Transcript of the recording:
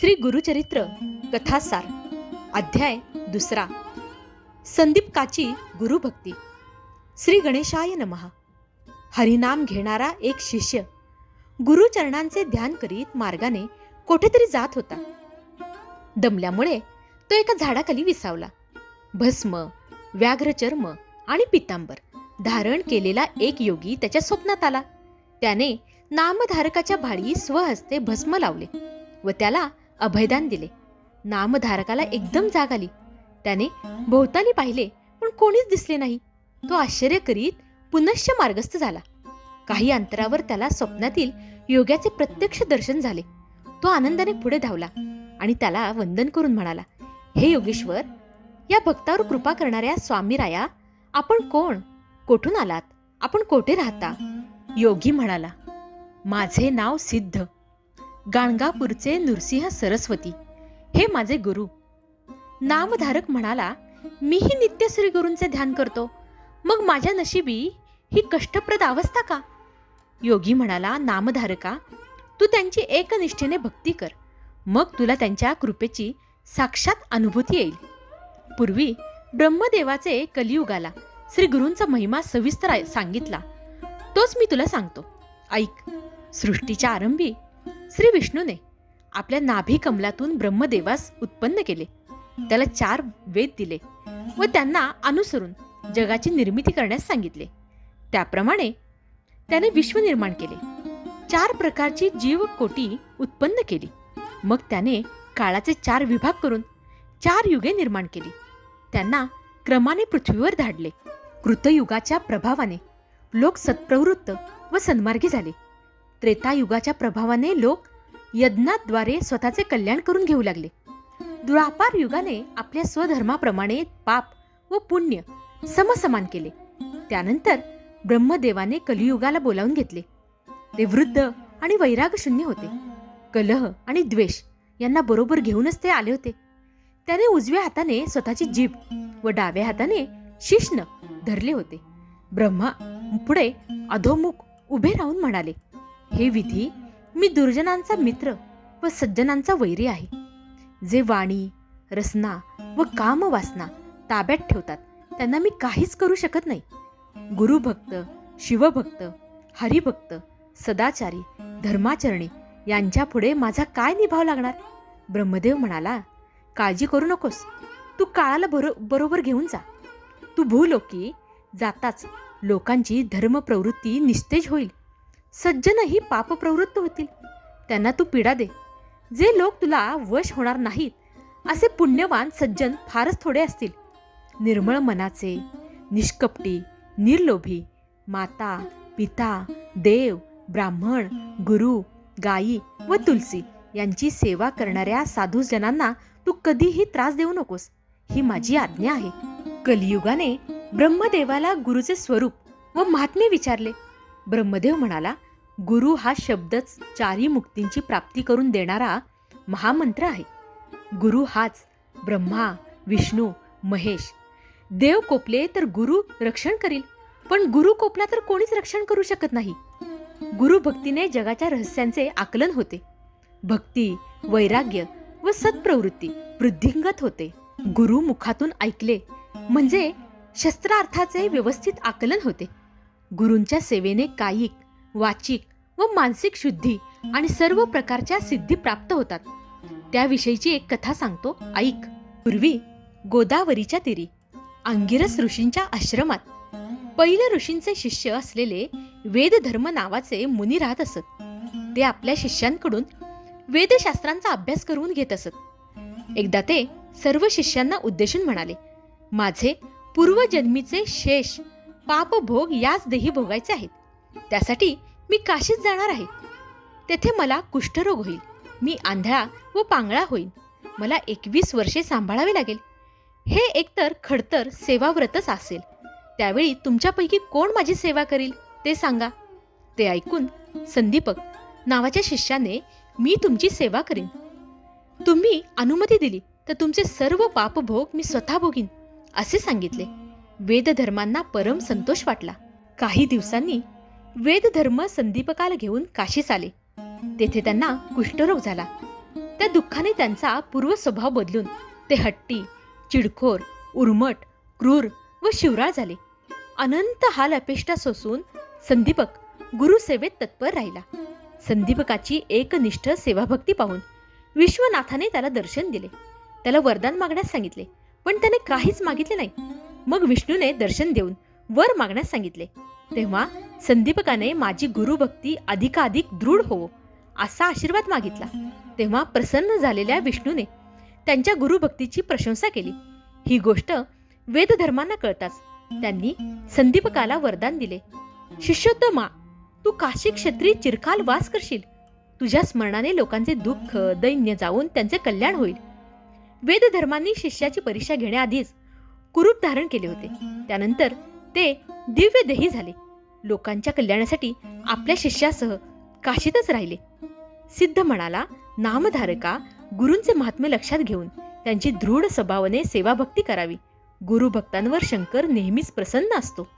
श्री गुरुचरित्र कथासार अध्याय दुसरा. संदीप काची गुरुभक्ती. श्री गणेशाय नमः. हरिनाम घेणारा एक शिष्य गुरुचरणांचे ध्यान करीत मार्गाने कोठेतरी जात होता. दमल्यामुळे तो एका झाडाखाली विसावला. भस्म व्याघ्रचर्म आणि पितांबर धारण केलेला एक योगी त्याच्या स्वप्नात आला. त्याने नामधारकाच्या भाळी स्वहस्ते भस्म लावले व त्याला अभयदान दिले. नामधारकाला एकदम जाग आली. त्याने भोवताली पाहिले पण कोणीच दिसले नाही. तो आश्चर्य करीत पुनश्च मार्गस्थ झाला. काही अंतरावर त्याला स्वप्नातील योग्याचे प्रत्यक्ष दर्शन झाले. तो आनंदाने पुढे धावला आणि त्याला वंदन करून म्हणाला हे योगेश्वर या भक्तावर कृपा करणाऱ्या स्वामीराया आपण कोण? कोठून आलात? आपण कोठे राहता? योगी म्हणाला माझे नाव सिद्ध. गाणगापूरचे नृसिंह सरस्वती. हे माझे गुरु नामधारक म्हणाला मीही नित्य श्री गुरूंचे ध्यान करतो. मग माझ्या नशिबी ही कष्टप्रद अवस्था का? योगी म्हणाला नामधारका तू त्यांची एकनिष्ठेने भक्ती कर. मग तुला त्यांच्या कृपेची साक्षात अनुभूती येईल. पूर्वी ब्रह्मदेवाचे कलियुगाला श्री गुरूंचा महिमा सविस्तर आहे- सांगितला. तोच मी तुला सांगतो. ऐक सृष्टीच्या आरंभी श्री विष्णूने आपल्या नाभी कमलातून ब्रह्मदेवास उत्पन्न केले. त्याला चार वेद दिले व त्यांना अनुसरून जगाची निर्मिती करण्यास सांगितले. त्याप्रमाणे त्याने विश्व निर्माण केले. चार प्रकारची जीवकोटी उत्पन्न केली. मग त्याने काळाचे चार विभाग करून चार युगे निर्माण केली. त्यांना क्रमाने पृथ्वीवर धाडले. कृतयुगाच्या प्रभावाने लोक सत्प्रवृत्त व सन्मार्गी झाले. त्रेतायुगाच्या प्रभावाने लोक यज्ञाद्वारे स्वतःचे कल्याण करून घेऊ लागले. द्वापार युगाने आपल्या स्वधर्माप्रमाणे पाप व पुण्य समसमान केले. त्यानंतर ब्रह्मदेवाने कलियुगाला बोलावून घेतले. ते वृद्ध आणि वैरागशून्य होते. कलह आणि द्वेष यांना बरोबर घेऊनच ते आले होते. त्याने उजव्या हाताने स्वतःची जीभ व डाव्या हाताने शिष्ण धरले होते. ब्रह्मा पुढे अधोमुख उभे राहून म्हणाले हे विधी मी दुर्जनांचा मित्र व सज्जनांचा वैरी आहे. जे वाणी रसना व कामवासना ताब्यात ठेवतात त्यांना मी काहीच करू शकत नाही. गुरुभक्त शिवभक्त हरिभक्त सदाचारी धर्माचरणी यांच्यापुढे माझा काय निभाव लागणार? ब्रह्मदेव म्हणाला काळजी करू नकोस. तू काळाला बरो बरोबर घेऊन जा. तू भूलोकी जाताच लोकांची धर्मप्रवृत्ती निस्तेज होईल. सज्जनही पापप्रवृत्त होतील. त्यांना तू पीडा दे. जे लोक तुला वश होणार नाहीत असे पुण्यवान सज्जन फारच थोडे असतील. निर्मळ मनाचे निष्कपटी निर्लोभी माता पिता देव ब्राह्मण गुरु गायी व तुलसी यांची सेवा करणाऱ्या साधूजनांना तू कधीही त्रास देऊ नकोस. ही माझी आज्ञा आहे. कलियुगाने ब्रह्मदेवाला गुरुचे स्वरूप व महात्म्य विचारले. ब्रह्मदेव म्हणाला गुरु हा शब्दच चारी मुक्तींची प्राप्ती करून देणारा महामंत्र आहे. गुरु हाच ब्रह्मा विष्णू महेश. देव कोपले तर गुरु रक्षण करील पण गुरु कोपला तर कोणीच रक्षण करू शकत नाही. गुरु भक्तीने जगाच्या रहस्यांचे आकलन होते. भक्ती वैराग्य व सत्प्रवृत्ती वृद्धिंगत होते. गुरु मुखातून ऐकले म्हणजे शस्त्रार्थाचे व्यवस्थित आकलन होते. गुरूंच्या सेवेने कायिक वाचिक व मानसिक शुद्धी आणि सर्व प्रकारच्या सिद्धी प्राप्त होतात. त्याविषयीची एक कथा सांगतो. ऐक. पूर्वी गोदावरीच्या तीरी अंगिरस ऋषींच्या आश्रमात पहिले ऋषींचे शिष्य असलेले वेदधर्म नावाचे मुनी राहत असत. ते आपल्या शिष्यांकडून वेदशास्त्रांचा अभ्यास करून घेत असत. एकदा ते सर्व शिष्यांना उद्देशून म्हणाले माझे पूर्वजन्मीचे शेष पापभोग याच देही भोगायचे आहेत. त्यासाठी मी काशीत जाणार आहे. तेथे मला कुष्ठरोग होईल. मी आंधळा व पांगळा होईल मला एकवीस वर्षे सांभाळावे लागेल. हे एकतर खडतर सेवाव्रतच असेल. त्यावेळी तुमच्यापैकी कोण माझी सेवा करील ते सांगा. ते ऐकून संदीपक नावाच्या शिष्याने मी तुमची सेवा करीन. तुम्ही अनुमती दिली तर तुमचे सर्व पापभोग मी स्वतः भोगीन असे सांगितले. वेदधर्मांना परम संतोष वाटला. काही दिवसांनी वेदधर्म संदीपकाला घेऊन काशीस आले. तेथे त्यांना कुष्ठरोग झाला. त्या दुःखाने त्यांचा पूर्व स्वभाव बदलून ते हट्टी चिडखोर उर्मट क्रूर व शिवराळ झाले. अनंत हाल अपेष्टा सोसून संदीपक गुरुसेवेत तत्पर राहिला. संदीपकाची एकनिष्ठ सेवाभक्ती पाहून विश्वनाथाने त्याला दर्शन दिले. त्याला वरदान मागण्यास सांगितले पण त्याने काहीच मागितले नाही. मग विष्णूने दर्शन देऊन वर मागण्यास सांगितले. तेव्हा संदीपकाने माझी गुरुभक्ती अधिकाधिक दृढ होवो असा आशीर्वाद मागितला. तेव्हा प्रसन्न झालेल्या विष्णूने त्यांच्या गुरुभक्तीची प्रशंसा केली. ही गोष्ट वेदधर्मांना कळताच. त्यांनी संदीपकाला वरदान दिले. शिष्योत्तमा तू काशी क्षेत्री चिरकाल वास करशील. तुझ्या स्मरणाने लोकांचे दुःख दैन्य जाऊन त्यांचे कल्याण होईल. वेदधर्मांनी शिष्याची परीक्षा घेण्याआधीच कुरूप धारण केले होते. त्यानंतर ते दिव्य देही झाले. लोकांच्या कल्याणासाठी आपल्या शिष्यासह काशीतच राहिले. सिद्ध म्हणाला नामधारका गुरूंचे महात्म्य लक्षात घेऊन त्यांची दृढ स्वभावाने सेवाभक्ती करावी. गुरुभक्तांवर शंकर नेहमीच प्रसन्न असतो.